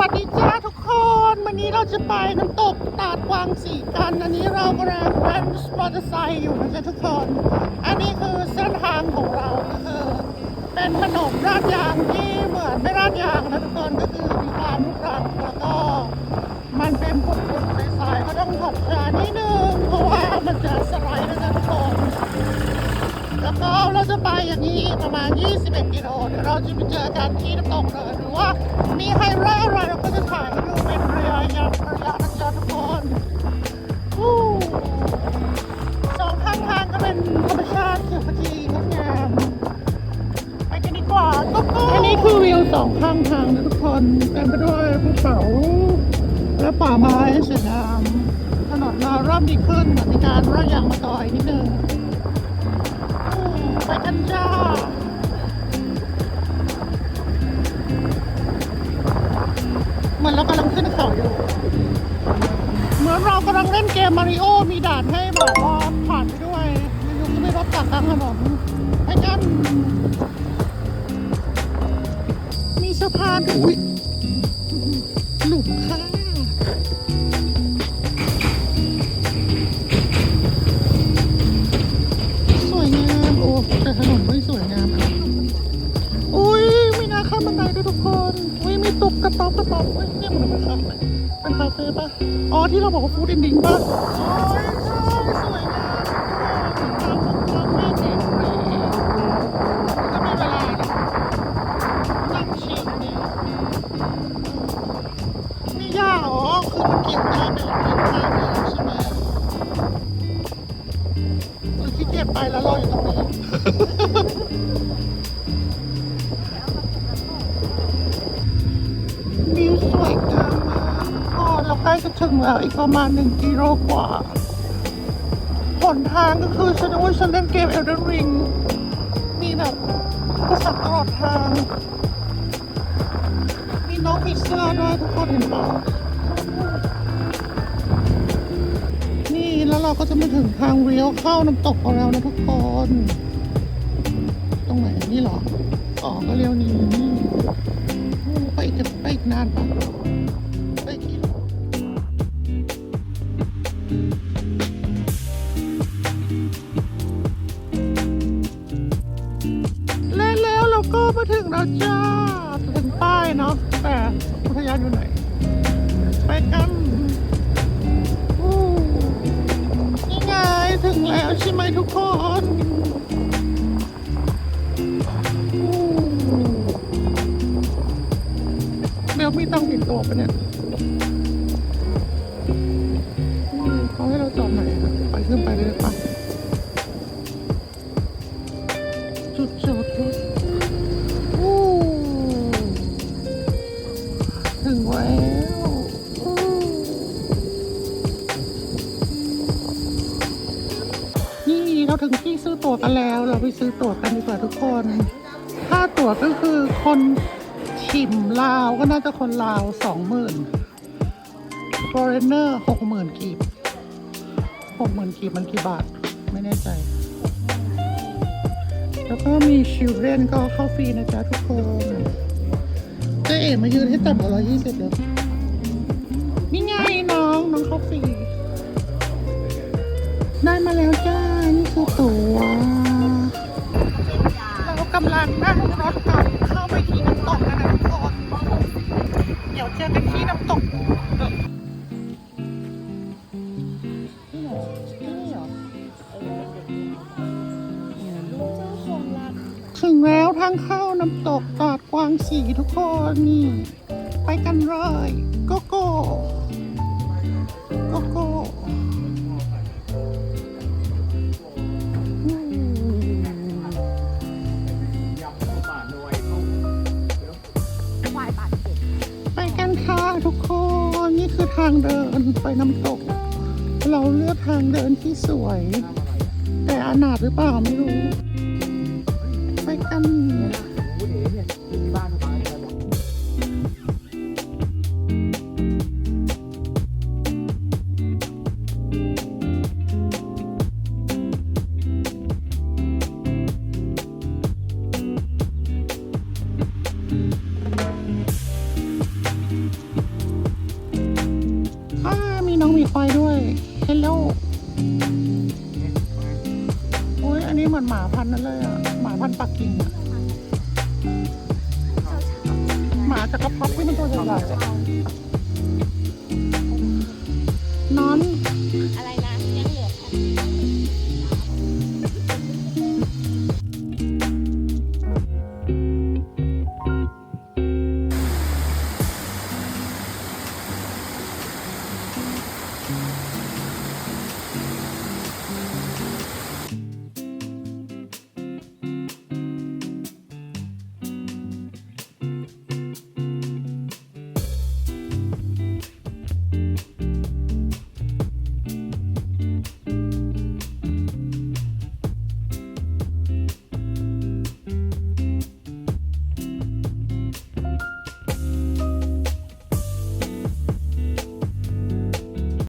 วัสดีจ้าทุกคน วันนี้เราจะไปน้ำตกตาดกวางสีกันอันนี้เรากำลังแว้นมอเตอร์ไซค์อยู่นะจ๊ะทุกคน อันนี้คือเส้นทางของเราก็คือเป็นถนนราดยางที่เหมือนไม่ราดยางนะทุกคนก็คือมีความลุกรังแล้วก็มันเป็นผุดๆใสายก็ต้องขับช้านิ เราจะไปอย่างนี้ประมาณ 21 กิโลเดี๋ยวเราจะไปเจอกันที่น้ำตกเลยหรือว่ามีไฮไลท์อะไรเราก็จะถ่ายให้ดูเป็นเระยะระยะระยะนะจ๊ะทุกคนสองข้างทางก็เป็นธรรมชาติเขียวขจีงดงามไปกันดีกว่าก็อันนี้คือวิวสองข้างทางนะทุกคนเต็มไปด้วยภูเขาและป่าไม้สวยงามถนนเราเริ่มดีขึ้นมันมีการร่ายางมาต่อยนิดนึง ไปกันจ้าเหมือนเรากำลังขึ้นเขาอยู่ เหมือนเรากำลังเล่นเกมมาริโอมีด่านให้บอกว่าผ่านไปด้วยอยู่ๆก็มีรถตัดกลางถนนไปกันมีสะพานอุ้ย ตุกระต๊อบกระต๊อบอุ้ยเนี่ยมันเป็นคาเฟ่เป็นคาเฟ่ปะอ๋อที่เราบอกว่าฟู้ดอินดิ้งปะโอ้ยใช่สวยงามทางทางไม่เจ๋งเลยก็มีเวลานั่งชิลนี่นี่ ใกล้จะถึงแล้วอีกประมาณหนึ่งกิโลกว่าหนทางก็คือฉันนึกว่าฉันเล่นเกม Elden Ring มีแบบอุปสรรคตลอดทาง มีน้องผีเสื้อด้วยทุกคนเห็นปล่านี่แล้วเราก็จะมาถึงทางเลี้ยวเข้าน้ำตกของเรานะทุกคน ตรงไหนนี่หรออ๋อก็เลี้ยวนี้โอ้ไปอีกไปอีกนานปะ ก็มาถึงแล้วจ้าถึงป้ายเนาะแต่พุทยาอยู่ไหน ไปกันนี่ไงถึงแล้วใช่ไหมทุกคนอู้เบลมีต้องติดตัวปะเนี่ย ไปซื้อตั๋วกันดีกว่าทุกคน ค่าตั๋วก็คือคนชิมลาวก็น่าจะคนลาวสองหมื่น foreigner หกหมื่นกีบหกหมื่นกีบมันกี่บาท ไม่แน่ใจ แล้วก็มีชิลเ e นก็เข้าฟรีนะจ๊ะทุกคนเจ๊เอ๋มายืนให้ต่ำกว่าร้อยยี่สิบเลยนี่ไงน้องน้องเข้าฟรีได้มาแล้วจ้า นี่คือตั๋ว นั่งรถกเข้าไปที่น้ำตกกันนะทุกคนเดี๋ยวเจอกันที่น้ำตกถึงแล้วทางเข้าน้ำตกตาดกวางสีทุกคนนี่ ไปกันเลยโกโก้โก เดินไปน้ำตก เราเลือกทางเดินที่สวย แต่อนาถหรือเปล่าไม่รู้ ไปกัน พันธุ์นั้นเลยอะ หมาพันธุ์ปักกิ่งอะหมาจักรพรรดิที่มันตัวใหญ่ๆอะ